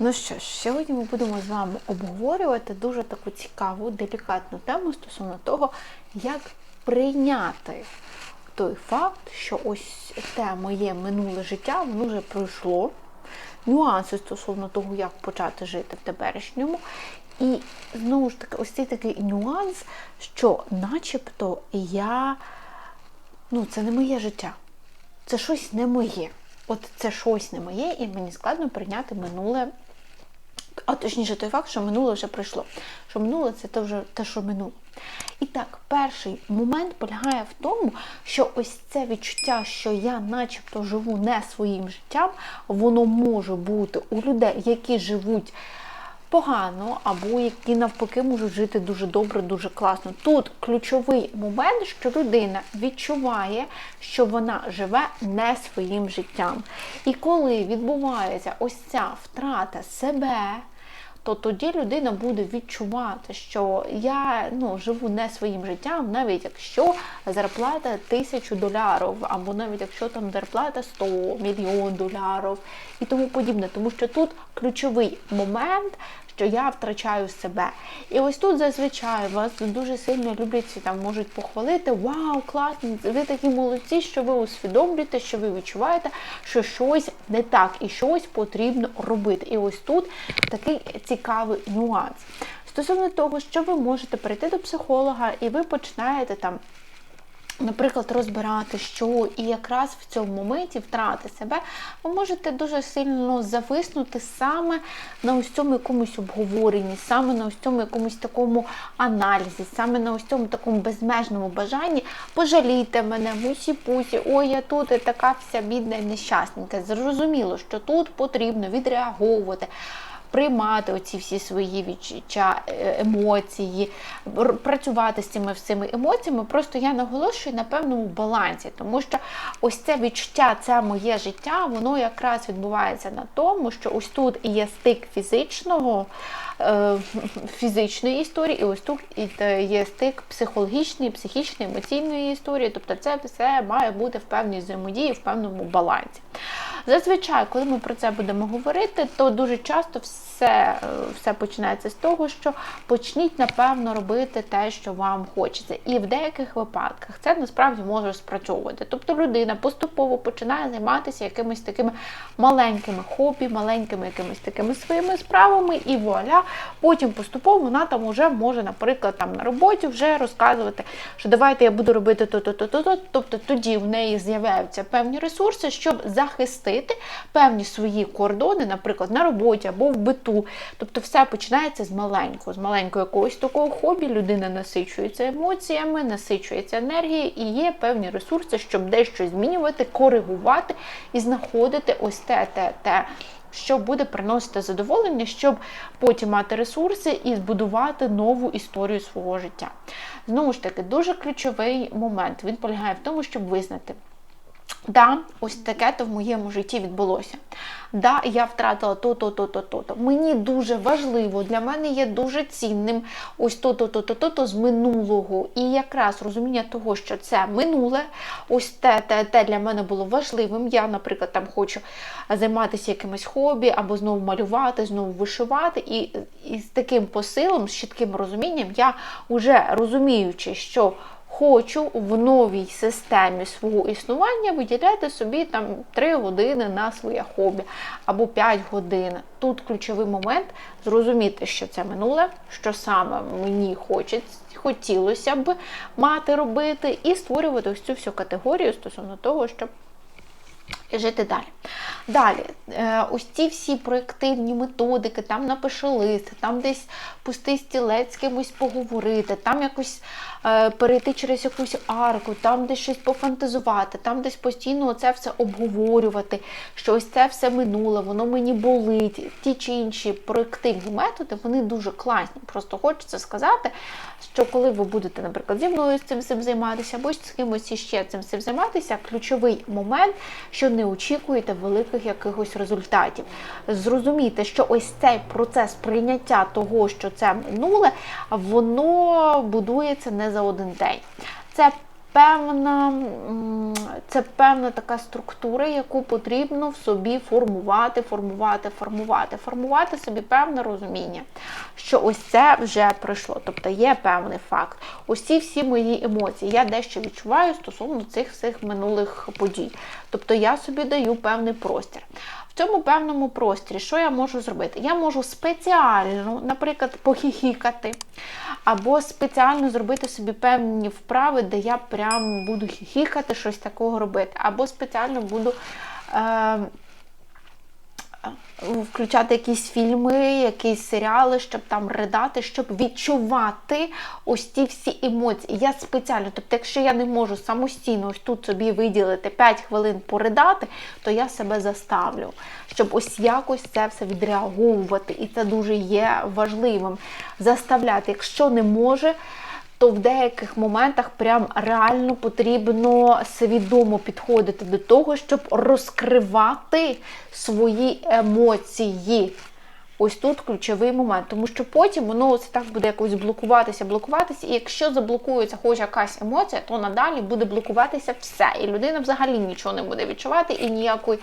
Ну що ж, сьогодні ми будемо з вами обговорювати дуже таку цікаву, делікатну тему стосовно того, як прийняти той факт, що ось те моє минуле життя, воно вже пройшло. Нюанси стосовно того, як почати жити в теперішньому. І знову ж таки, ось цей такий нюанс, що начебто я, ну, це не моє життя. Це щось не моє. От це щось не моє, і мені складно прийняти минуле. А точніше, той факт, що минуле вже пройшло. Що минуле це те вже те, що минуло. І так, перший момент полягає в тому, що ось це відчуття, що я начебто живу не своїм життям, воно може бути у людей, які живуть погано, або які навпаки можуть жити дуже добре, дуже класно. Тут ключовий момент, що людина відчуває, що вона живе не своїм життям. І коли відбувається ось ця втрата себе, то тоді людина буде відчувати, що я ну, живу не своїм життям, навіть якщо зарплата тисячу доларів, або навіть якщо там зарплата 100 мільйон доларів і тому подібне. Тому що тут ключовий момент. Що я втрачаю себе. І ось тут зазвичай вас дуже сильно люблять там можуть похвалити. Вау, класно! Ви такі молодці, що ви усвідомлюєте, що ви відчуваєте, що щось не так і щось потрібно робити. І ось тут такий цікавий нюанс. Стосовно того, що ви можете прийти до психолога, і ви починаєте там. Наприклад, розбирати, що і якраз в цьому моменті втрати себе, ви можете дуже сильно зависнути саме на ось цьому якомусь обговоренні, саме на ось цьому якомусь такому аналізі, саме на ось цьому такому безмежному бажанні пожалійте мене, мусі-пусі, ой, я тут і така вся бідна і нещасненька. Зрозуміло, що тут потрібно відреаговувати приймати оці всі свої відчуття, е, емоції, працювати з цими всіми емоціями. Просто я наголошую на певному балансі, тому що ось це відчуття, це моє життя, воно якраз відбувається на тому, що ось тут є стик фізичного. Е, фізичної історії, і ось тут є стик психологічної, психічної, емоційної історії. Тобто це все має бути в певній взаємодії, в певному балансі. Зазвичай, коли ми про це будемо говорити, то дуже часто все е, все починається з того, що почніть, напевно, робити те, що вам хочеться. І в деяких випадках це насправді може спрацьовувати. Тобто людина поступово починає займатися якимись такими маленькими хобі, маленькими якимись такими своїми справами, і вуаля, потім поступово вона там вже може, наприклад, там на роботі вже розказувати, що давайте я буду робити то-то-то-то. Тобто тоді в неї з'являються певні ресурси, щоб захистити встановити певні свої кордони, наприклад, на роботі або в биту. Тобто все починається з маленького, з маленького якогось такого хобі, людина насичується емоціями, насичується енергією і є певні ресурси, щоб дещо змінювати, коригувати і знаходити ось те, те, те. Що буде приносити задоволення, щоб потім мати ресурси і збудувати нову історію свого життя. Знову ж таки, дуже ключовий момент він полягає в тому, щоб визнати, Да, ось таке то в моєму житті відбулося. Да, я втратила то-то, то-то. Мені дуже важливо, для мене є дуже цінним ось то-то, то-то, то-то з минулого. І якраз розуміння того, що це минуле, ось те, те, те для мене було важливим. Я, наприклад, там хочу займатися якимось хобі, або знову малювати, знову вишивати. І, і з таким посилом, з чітким розумінням, я вже розуміючи, що хочу в новій системі свого існування виділяти собі там 3 години на своє хобі або 5 годин. Тут ключовий момент зрозуміти, що це минуле, що саме мені хочеться. Хотілося б мати робити, і створювати ось цю всю категорію стосовно того, щоб жити далі. Далі, е, ось ці всі проєктивні методики, там напиши лист, там десь пусти стілець з кимось поговорити, там якось е, перейти через якусь арку, там десь щось пофантазувати, там десь постійно це все обговорювати, що ось це все минуле, воно мені болить. Ті чи інші проєктивні методи, вони дуже класні. Просто хочеться сказати, що коли ви будете, наприклад, зі мною з цим цим займатися, або з кимось іще цим цим займатися, ключовий момент, що не очікуєте великих якихось результатів. Зрозумійте, що ось цей процес прийняття того, що це минуле, воно будується не за один день. Це певна, це певна така структура, яку потрібно в собі формувати, формувати, формувати, формувати собі певне розуміння, що ось це вже пройшло. Тобто є певний факт. Усі всі мої емоції. Я дещо відчуваю стосовно цих всіх минулих подій. Тобто я собі даю певний простір. В цьому певному просторі, що я можу зробити? Я можу спеціально, наприклад, похіхікати, або спеціально зробити собі певні вправи, де я прям буду хіхікати, щось такого робити, або спеціально буду. Е- Включати якісь фільми, якісь серіали, щоб там ридати, щоб відчувати ось ті всі емоції. Я спеціально, тобто, якщо я не можу самостійно ось тут собі виділити 5 хвилин поридати, то я себе заставлю, щоб ось якось це все відреаговувати. І це дуже є важливим. Заставляти, якщо не може то в деяких моментах прям реально потрібно свідомо підходити до того, щоб розкривати свої емоції. Ось тут ключовий момент, тому що потім воно ось так буде якось блокуватися, блокуватися, і якщо заблокується хоч якась емоція, то надалі буде блокуватися все. І людина взагалі нічого не буде відчувати, і ніякої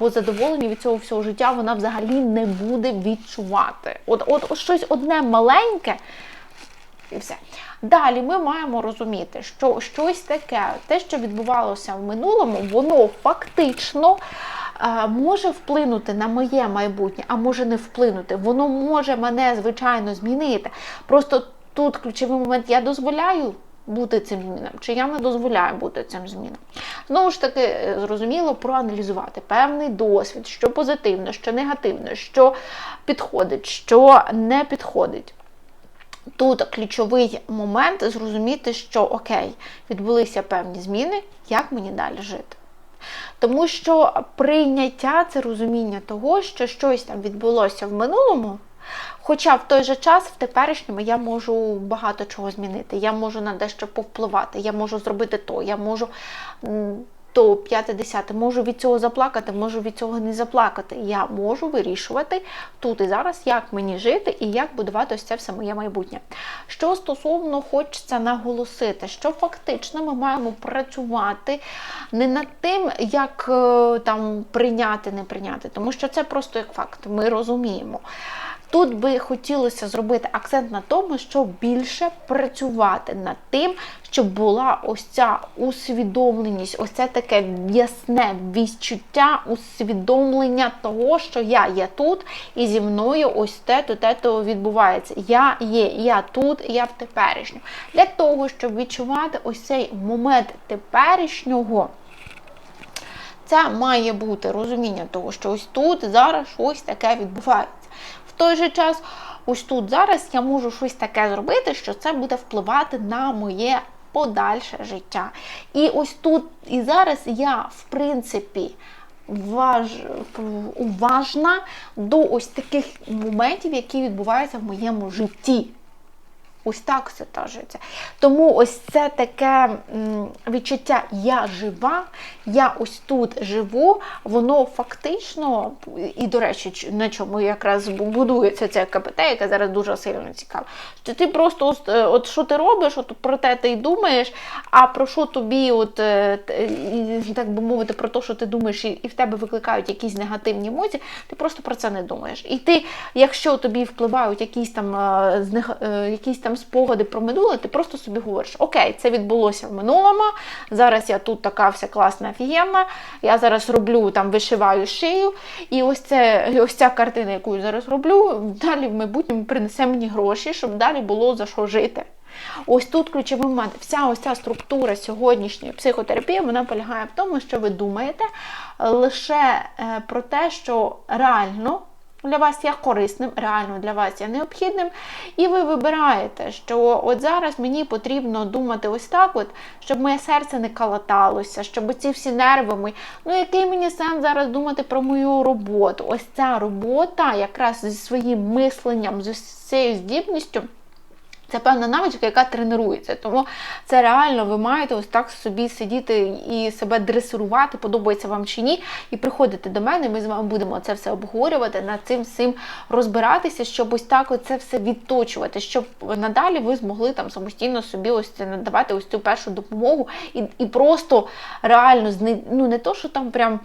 задоволення від цього всього життя вона взагалі не буде відчувати. От, от, от щось одне маленьке. І все. Далі ми маємо розуміти, що щось таке, те, що відбувалося в минулому, воно фактично а, може вплинути на моє майбутнє, а може не вплинути. Воно може мене, звичайно, змінити. Просто тут ключовий момент я дозволяю. Бути цим змінам, чи я не дозволяю бути цим змінам. Знову ж таки, зрозуміло, проаналізувати певний досвід, що позитивно, що негативно, що підходить, що не підходить. Тут ключовий момент зрозуміти, що окей, відбулися певні зміни, як мені далі жити. Тому що прийняття це розуміння того, що щось там відбулося в минулому. Хоча в той же час, в теперішньому, я можу багато чого змінити, я можу на дещо повпливати, я можу зробити то, я можу то 5-10, можу від цього заплакати, можу від цього не заплакати. Я можу вирішувати тут і зараз, як мені жити і як будувати ось це все моє майбутнє. Що стосовно хочеться наголосити, що фактично ми маємо працювати не над тим, як е, там прийняти, не прийняти, тому що це просто як факт, ми розуміємо. Тут би хотілося зробити акцент на тому, щоб більше працювати над тим, щоб була ось ця усвідомленість, ось це таке ясне відчуття, усвідомлення того, що я є тут, і зі мною ось те-то, те-то відбувається. Я є, я тут, я в теперішньому. Для того, щоб відчувати ось цей момент теперішнього. Це має бути розуміння того, що ось тут зараз щось таке відбувається той же час, ось тут зараз я можу щось таке зробити, що це буде впливати на моє подальше життя. І ось тут і зараз я, в принципі, важ... уважна до ось таких моментів, які відбуваються в моєму житті. Ось так все тажиться. Тому ось це таке відчуття Я жива, я ось тут живу, воно фактично, і, до речі, на чому якраз будується ця КПТ, яка зараз дуже сильно цікава. Що ти просто е, от що ти робиш, от про те ти й думаєш, а про що тобі, от, е, так би мовити, про те, що ти думаєш, і в тебе викликають якісь негативні емоції, ти просто про це не думаєш. І ти, якщо тобі впливають якісь там е, якісь там там спогади про минуле, ти просто собі говориш, окей, це відбулося в минулому, зараз я тут така вся класна, офігенна, я зараз роблю, там, вишиваю шию, і ось це, ось ця картина, яку я зараз роблю, далі в майбутньому принесе мені гроші, щоб далі було за що жити. Ось тут ключовий момент. Вся ось ця структура сьогоднішньої психотерапії вона полягає в тому, що ви думаєте лише е, про те, що реально для вас є корисним, реально для вас є необхідним. І ви вибираєте, що от зараз мені потрібно думати ось так, от, щоб моє серце не калаталося, щоб ці всі нерви мої. Ну, який мені сенс зараз думати про мою роботу? Ось ця робота, якраз зі своїм мисленням, з цією здібністю. Це певна навичка, яка тренується. Тому це реально ви маєте ось так собі сидіти і себе дресирувати, подобається вам чи ні, і приходити до мене. Ми з вами будемо це все обговорювати, над цим всім розбиратися, щоб ось так це все відточувати, щоб надалі ви змогли там самостійно собі ось це надавати ось цю першу допомогу і, і просто реально ну не то, що там прям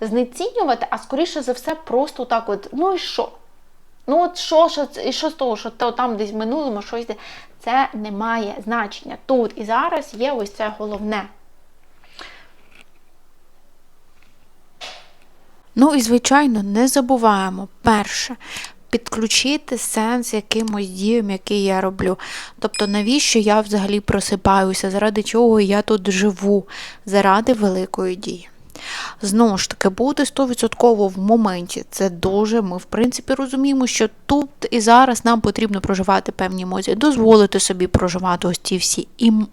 знецінювати, а скоріше за все, просто так, от ну і що? Ну, от що, що, і що з того, що то там десь в минулому щось, це не має значення. Тут і зараз є ось це головне. Ну і звичайно, не забуваємо перше. Підключити сенс якимось діям, які я роблю. Тобто, навіщо я взагалі просипаюся, заради чого я тут живу, заради великої дії. Знову ж таки, бути 100% в моменті. Це дуже. Ми, в принципі, розуміємо, що тут і зараз нам потрібно проживати певні емоції, дозволити собі проживати ось ці всі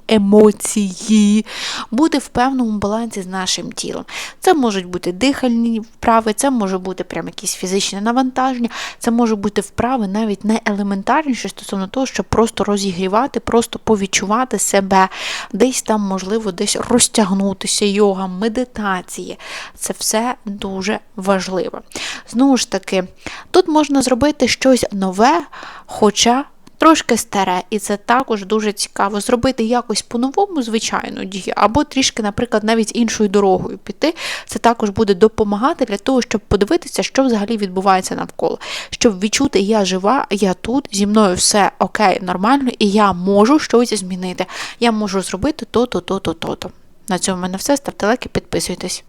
емоції, бути в певному балансі з нашим тілом. Це можуть бути дихальні вправи, це може бути прям якісь фізичне навантаження, це може бути вправи навіть не елементарніші стосовно того, щоб просто розігрівати, просто повідчувати себе, десь там, можливо, десь розтягнутися, йога, медитації. Це все дуже важливо. Знову ж таки, тут можна зробити щось нове, хоча. Трошки старе, і це також дуже цікаво. Зробити якось по-новому, звичайно, дію, або трішки, наприклад, навіть іншою дорогою піти. Це також буде допомагати для того, щоб подивитися, що взагалі відбувається навколо, щоб відчути, я жива, я тут, зі мною все окей, нормально, і я можу щось змінити. Я можу зробити то-то, то-то, то-то. На цьому в мене все. Ставте лайки, підписуйтесь.